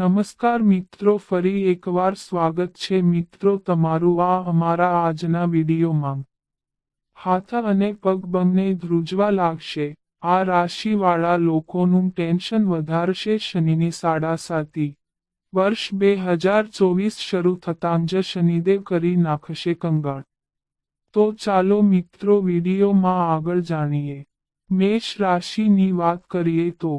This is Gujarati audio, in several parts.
નમસ્કાર મિત્રો, ફરી એકવાર સ્વાગત છે મિત્રો તમારું આ અમારા આજના વિડીયોમાં. હાથા અને પગ બંને ધ્રુજવા લાગશે. આ રાશિવાળા લોકોનું ટેન્શન વધારશે શનિની સાડા સાતી. વર્ષ બે હજાર ચોવીસ શરૂ થતાં જ શનિદેવ કરી નાખશે કંગાળ. તો ચાલો મિત્રો વિડીયોમાં આગળ જાણીએ. મેષ રાશિની વાત કરીએ તો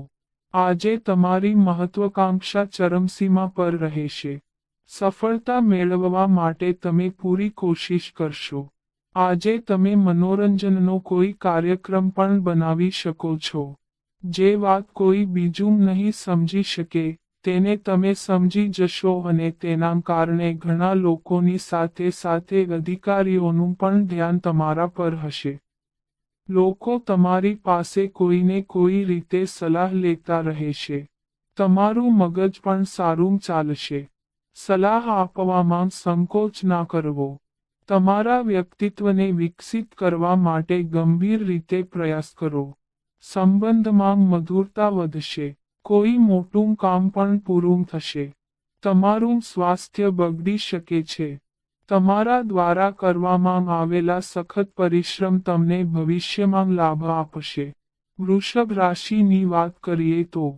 આજે તમારી મહત્વાકાંક્ષા ચરમસીમા પર રહેશે. સફળતા મેળવવા માટે તમે પૂરી કોશિશ કરશો. આજે તમે મનોરંજનનો કોઈ કાર્યક્રમ પણ બનાવી શકો છો. જે વાત કોઈ બીજું નહીં સમજી શકે, તેને તમે સમજી જશો અને તેના કારણે ઘણા લોકોની સાથે સાથે અધિકારીઓનું પણ ધ્યાન તમારા પર હશે. લોકો તમારી પાસે કોઈને કોઈ રીતે સલાહ લેતા રહેશે તમારું મગજ પણ સારું ચાલશે. સલાહ આપવામાં સંકોચ ના કરવો. તમારા વ્યક્તિત્વને વિકસિત કરવા માટે ગંભીર રીતે પ્રયાસ કરો. સંબંધમાં મધુરતા વધશે. કોઈ મોટું કામ પણ પૂરું થશે. તમારું સ્વાસ્થ્ય બગડી શકે છે. તમારા દ્વારા કરવામાં આવેલા સખત પરિશ્રમ તમને ભવિષ્યમાં લાભ આપશે. વૃષભ રાશિની વાત કરીએ તો,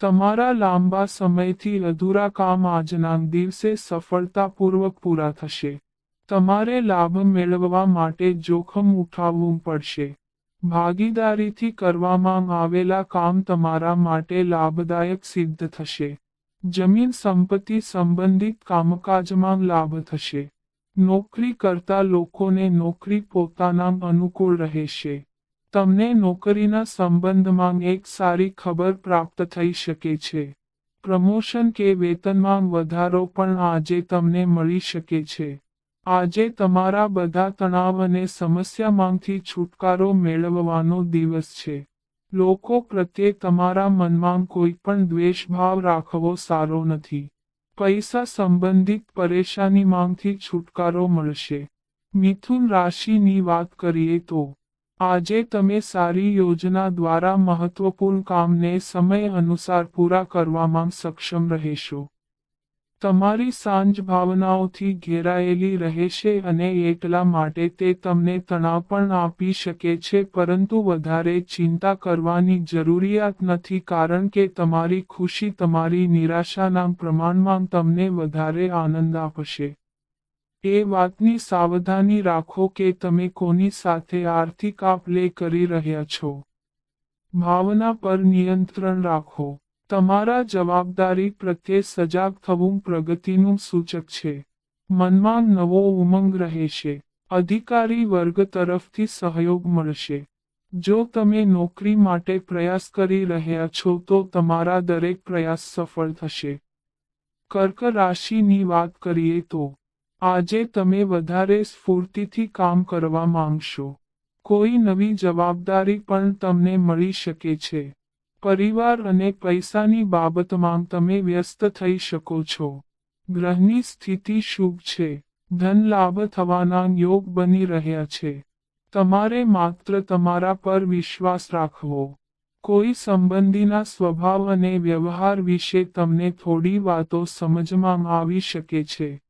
તમારા લાંબા સમયથી અધૂરા કામ આજના દિવસે સફળતાપૂર્વક પૂરા થશે. તમારે લાભ મેળવવા માટે જોખમ ઉઠાવવું પડશે. ભાગીદારીથી કરવામાં આવેલા કામ તમારા માટે લાભદાયક સિદ્ધ થશે. જમીન સંપત્તિ સંબંધિત કામકાજમાં લાભ થશે. નોકરી કરતા લોકોને નોકરી પોતાના અનુકૂળ રહેશે તમને નોકરીના સંબંધમાં એક સારી ખબર પ્રાપ્ત થઈ શકે છે. પ્રમોશન કે વેતનમાં વધારો પણ આજે તમને મળી શકે છે. આજે તમારા બધા તણાવ અને સમસ્યામાંથી છુટકારો મેળવવાનો દિવસ છે. લોકો પ્રત્યે તમારા મનમાં કોઈ પણ દ્વેષભાવ રાખવો સારો નથી. પૈસા સંબંધિત પરેશાનીમાંથી છુટકારો મળશે. મિથુન રાશિની વાત કરીએ તો, આજે તમે સારી યોજના દ્વારા મહત્વપૂર્ણ કામને સમય અનુસાર પૂરા કરવામાં સક્ષમ રહેશો. તમારી સાંજ ભાવનાઓથી ઘેરાયેલી રહેશે અને એટલા માટે તે તમને તણાવ પણ આપી શકે છે, પરંતુ વધારે ચિંતા કરવાની જરૂરિયાત નથી, કારણ કે તમારી ખુશી તમારી નિરાશાના પ્રમાણમાં તમને વધારે આનંદ આપશે. એ વાતની સાવધાની રાખો કે તમે કોની સાથે આર્થિક આપ લે કરી રહ્યા છો. ભાવના પર નિયંત્રણ રાખો. તમારા જવાબદારી પ્રત્યે સજાગ થવું પ્રગતિનું સૂચક છે. મનમાં નવો ઉમંગ રહેશે. અધિકારી વર્ગ તરફથી સહયોગ મળશે. જો તમે નોકરી માટે પ્રયાસ કરી રહ્યા છો તો તમારા દરેક પ્રયાસ સફળ થશે. કર્ક રાશિની વાત કરીએ તો, આજે તમે વધારે સ્ફૂર્તિથી કામ કરવા માંગશો. કોઈ નવી જવાબદારી પણ તમને મળી શકે છે. પરિવાર અને પૈસાની બાબતમાં તમે વ્યસ્ત થઈ શકો છો. ગ્રહની સ્થિતિ શુભ છે. ધન લાભ થવાના યોગ બની રહ્યા છે. તમારે માત્ર તમારા પર વિશ્વાસ રાખવો. કોઈ સંબંધીના સ્વભાવ અને વ્યવહાર વિશે તમને થોડી વાતો સમજમાં આવી શકે છે.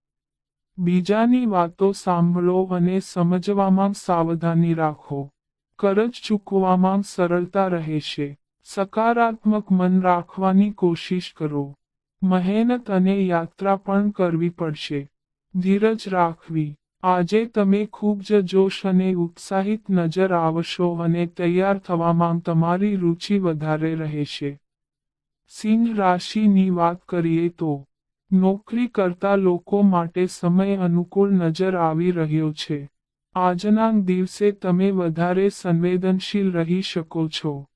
બીજાની વાતો સાંભળો અને સમજવામાં સાવધાની રાખો. કરજ ચૂકવામાં સરળતા રહેશે. સકારાત્મક મન રાખવાની કોશિશ કરો. મહેનત અને યાત્રા પણ કરવી પડશે. ધીરજ રાખવી. આજે તમે ખૂબ જ જોશ અને ઉત્સાહિત નજર આવશો અને તૈયાર થવામાં તમારી રુચિ વધારે રહેશે. સિંહ રાશિની વાત કરીએ તો, નોકરી કરતા લોકો માટે સમય અનુકૂળ નજર આવી રહ્યો છે. આજના દિવસે તમે વધારે સંવેદનશીલ રહી શકો છો.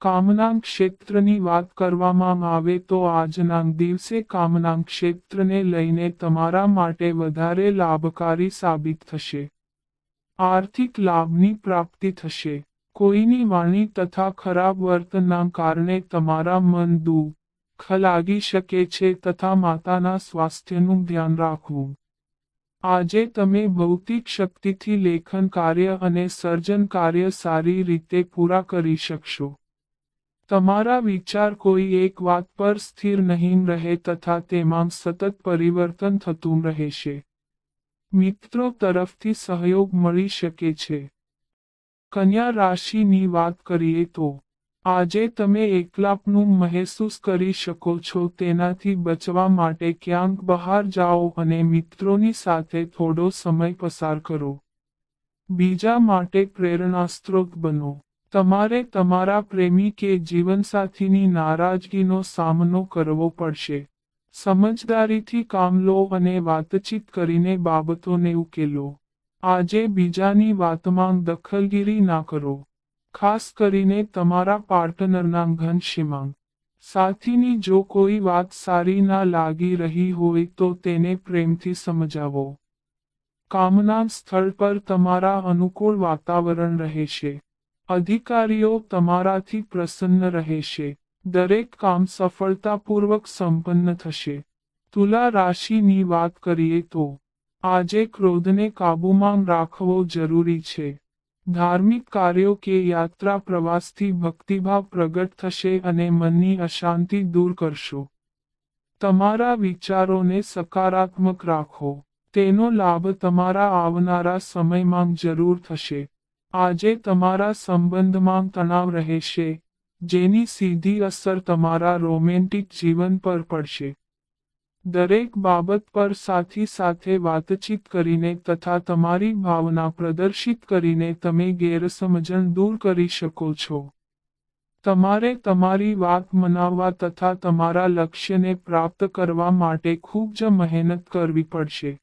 કામના ક્ષેત્રની વાત કરવામાં આવે તો આજના દિવસે કામના ક્ષેત્રને લઈને તમારા માટે વધારે લાભકારી સાબિત થશે. આર્થિક લાભની પ્રાપ્તિ થશે. કોઈની વાણી તથા ખરાબ વર્તનના કારણે તમારા મન દુઃખ લાગી શકે છે તથા માતાના સ્વાસ્થ્યનું ધ્યાન રાખવું. આજે તમે ભૌતિક શક્તિથી લેખન કાર્ય અને સર્જન કાર્ય સારી રીતે પૂરા કરી શકશો. તમારા વિચાર કોઈ એક વાત પર સ્થિર નહીં રહે તથા તેમાં સતત પરિવર્તન થતું રહેશે. મિત્રો તરફથી સહયોગ મળી શકે છે. કન્યા રાશિની વાત કરીએ તો, આજે તમે એકલાપનું મહેસૂસ કરી શકો છો તેનાથી બચવા માટે ક્યાંક બહાર જાઓ અને મિત્રોની સાથે થોડો સમય પસાર કરો. બીજા માટે પ્રેરણાસ્ત્રોત બનો. તમારે તમારા પ્રેમી કે જીવનસાથીની નારાજગીનો સામનો કરવો પડશે. સમજદારીથી કામ લો અને વાતચીત કરીને બાબતોને ઉકેલો. આજે બીજાની વાતમાં દખલગીરી ના કરો. ખાસ કરીને તમારા પાર્ટનરના ઘનશીમાંગ સાથીની જો કોઈ વાત સારી ના લાગી રહી હોય તો તેને પ્રેમથી સમજાવો. કામના સ્થળ પર તમારા અનુકૂળ વાતાવરણ રહેશે. અધિકારીઓ તમારાથી પ્રસન્ન રહેશે. દરેક કામ સફળતાપૂર્વક સંપન્ન થશે. તુલા રાશિની વાત કરીએ તો, આજે ક્રોધને કાબૂમાં રાખવો જરૂરી છે. ધાર્મિક કાર્યો કે યાત્રા પ્રવાસથી ભક્તિભાવ પ્રગટ થશે અને મનની અશાંતિ દૂર કરશો. તમારા વિચારોને સકારાત્મક રાખો. તેનો લાભ તમારા આવનારા સમયમાં જરૂર થશે. આજે તમારા સંબંધમાં તણાવ રહેશે, જેની સીધી અસર તમારા રોમેન્ટિક જીવન પર પડશે. દરેક બાબત પર સાથી સાથે વાતચીત કરીને તથા તમારી ભાવના પ્રદર્શિત કરીને તમે ગેરસમજણ દૂર કરી શકો છો. તમારે તમારી વાત મનાવવા તથા તમારા લક્ષ્યને પ્રાપ્ત કરવા માટે ખૂબ જ મહેનત કરવી પડશે.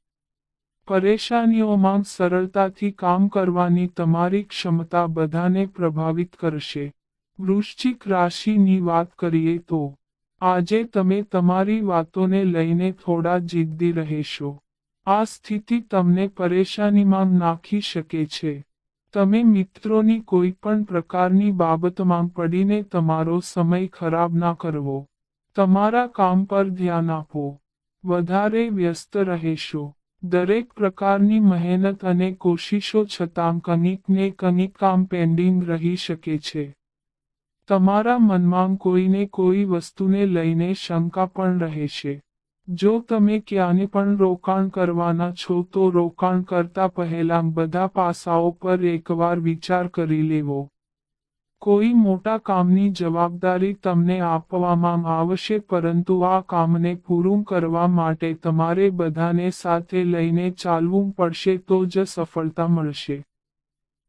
પરેશાનીઓમાં સરળતાથી કામ કરવાની તમારી ક્ષમતા બધાને પ્રભાવિત કરશે. વૃશ્ચિક રાશિની વાત કરીએ તો, આજે તમે તમારી વાતોને લઈને થોડા જિદ્દી રહેશો. આ સ્થિતિ તમને પરેશાનીમાં નાખી શકે છે. તમે મિત્રોની કોઈ પણ પ્રકારની બાબતમાં પડીને તમારો સમય ખરાબ ના કરવો. તમારા કામ પર ધ્યાન આપો. વધારે વ્યસ્ત રહેશો. દરેક પ્રકારની મહેનત અને કોશિશો છતાં કંઈક ને કંઈક કામ પેન્ડિંગ રહી શકે છે. તમારા મનમાં કોઈને કોઈ વસ્તુને લઈને શંકા પણ રહેશે જો તમે ક્યાંને પણ રોકાણ કરવાના છો તો રોકાણ કરતા પહેલા બધા પાસાઓ પર એકવાર વિચાર કરી લેવો. કોઈ મોટા કામની જવાબદારી તમને આપવામાં આવશે પરંતુ આ કામને પૂરું કરવા માટે તમારે બધાને સાથે લઈને ચાલવું પડશે તો જ સફળતા મળશે.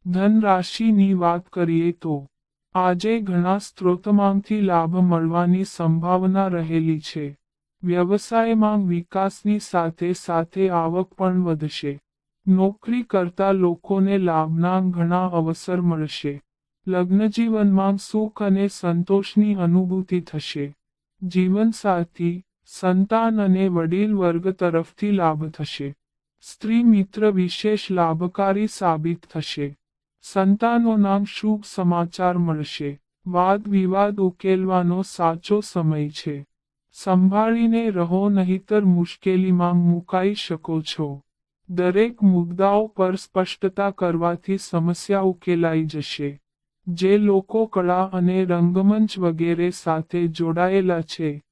ધન રાશિની વાત કરીએ તો, આજે ઘણા સ્ત્રોતમાંથી લાભ મળવાની સંભાવના રહેલી છે. વ્યવસાયમાં વિકાસની સાથે સાથે આવક પણ વધશે. નોકરી કરતા લોકોને લાભના ઘણા અવસર મળશે. લગ્નજીવનમાં સુખ અને સંતોષની અનુભૂતિ થશે. જીવનસાથી, સંતાન અને વડીલ વર્ગ તરફથી લાભ થશે. સ્ત્રી મિત્ર વિશેષ લાભકારી સાબિત થશે. સંતાનોના શુભ સમાચાર મળશે. વાદ વિવાદ ઉકેલવાનો સાચો સમય છે. સંભાળીને રહો નહીતર મુશ્કેલીમાં મુકાઈ શકો છો. દરેક મુદ્દાઓ પર સ્પષ્ટતા કરવાથી સમસ્યા ઉકેલાઈ જશે. જે લોકો કળા અને રંગમંચ વગેરે સાથે જોડાયેલા છે,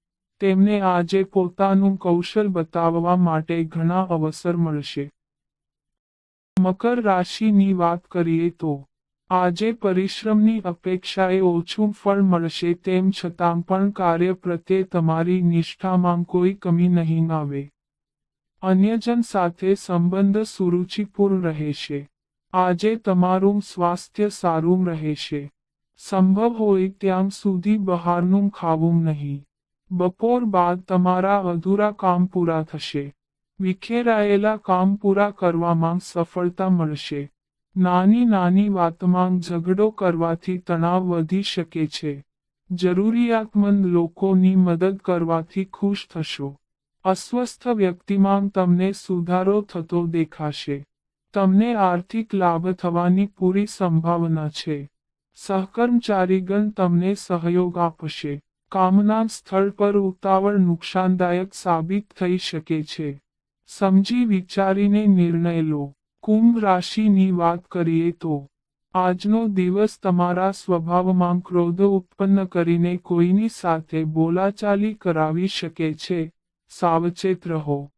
તેમને આજે પોતાનું કૌશલ બતાવવા માટે ઘણા અવસર મળશે. મકર રાશિની વાત કરીએ તો, આજે પરિશ્રમની અપેક્ષાએ ઓછું ફળ મળશે તેમ છતાં પણ કાર્ય પ્રત્યે તમારી નિષ્ઠામાં કોઈ કમી નહીં આવે. અન્યજન સાથે સંબંધ સુરુચિપૂર્ણ રહેશે. આજે તમારું સ્વાસ્થ્ય સારું રહેશે. સંભવ હોય ત્યાં સુધી બહારનું ખાવું નહીં. બપોર બાદ તમારા અધૂરા કામ પૂરા થશે. વિખેરાયેલા કામ પૂરા કરવામાં સફળતા મળશે. નાની નાની વાતમાં ઝઘડો કરવાથી તણાવ વધી શકે છે. જરૂરિયાતમંદ લોકોની મદદ કરવાથી ખુશ થશો. અસ્વસ્થ વ્યક્તિમાં તમને સુધારો થતો દેખાશે. તમને આર્થિક લાભ થવાની પૂરી સંભાવના છે. સહકર્મચારીગણ તમને સહયોગ આપશે. કામના સ્થળ પર ઉતાવળ નુકસાનદાયક સાબિત થઈ શકે છે. સમજી વિચારીને નિર્ણય લો. કુંભ રાશિની વાત કરીએ તો, આજનો દિવસ તમારા સ્વભાવમાં ક્રોધ ઉત્પન્ન કરીને કોઈની સાથે બોલાચાલી કરાવી શકે છે. સાવચેત રહો.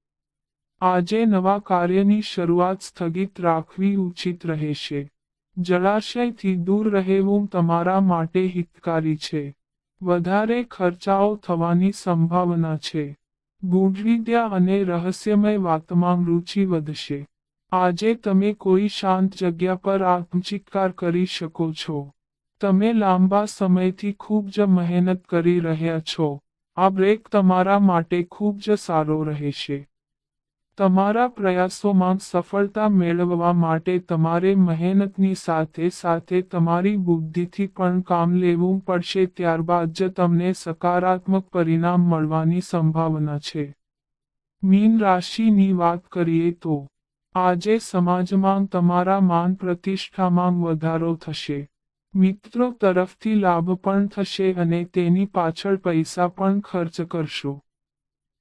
આજે નવા કાર્યની શરૂઆત સ્થગિત રાખવી ઉચિત રહેશે. જળાશયથી દૂર રહેવું તમારા માટે હિતકારી છે. વધારે ખર્ચાઓ થવાની સંભાવના છે. ગૂઢવિદ્યા અને રહસ્યમય વાતમાં રુચિ વધશે. આજે તમે કોઈ શાંત જગ્યા પર આત્મચિત્કાર કરી શકો છો. તમે લાંબા સમયથી ખૂબ જ મહેનત કરી રહ્યા છો. આ બ્રેક તમારા માટે ખૂબ જ સારો રહેશે. તમારા પ્રયાસોમાં સફળતા મેળવવા માટે તમારે મહેનતની સાથે સાથે તમારી બુદ્ધિથી પણ કામ લેવું પડશે ત્યારબાદ જ તમને સકારાત્મક પરિણામ મળવાની સંભાવના છે. મીન રાશિની વાત કરીએ તો, આજે સમાજમાં તમારા માન પ્રતિષ્ઠામાં વધારો થશે. મિત્રો તરફથી લાભ પણ થશે અને તેની પાછળ પૈસા પણ ખર્ચ કરશો.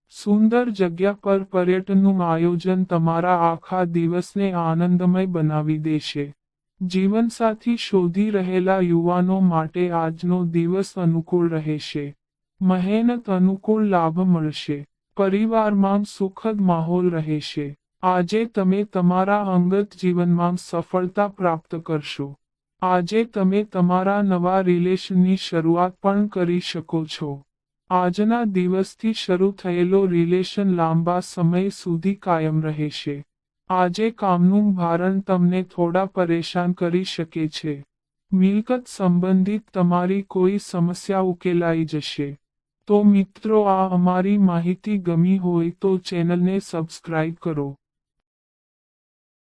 સુંદર જગ્યા પર પર્યટનનું આયોજન તમારા આખા દિવસને આનંદમય બનાવી દેશે. જીવનસાથી શોધી રહેલા યુવાનો માટે આજનો દિવસ અનુકૂળ રહેશે. મહેનત, અનુકૂળ લાભ મળશે. પરિવારમાં સુખદ માહોલ રહેશે. આજે તમે તમારા અંગત જીવનમાં સફળતા પ્રાપ્ત કરશો. આજે તમે તમારા નવા રિલેશનની શરૂઆત પણ કરી શકો છો. આજના દિવસથી શરૂ થયેલો રિલેશન લાંબા સમય સુધી કાયમ રહેશે. આજે કામનું ભારણ તમને થોડા પરેશાન કરી શકે છે. મિલકત સંબંધિત તમારી કોઈ સમસ્યા ઉકેલાઈ જશે. તો મિત્રો, આ અમારી માહિતી ગમી હોય તો ચેનલને સબસ્ક્રાઇબ કરો.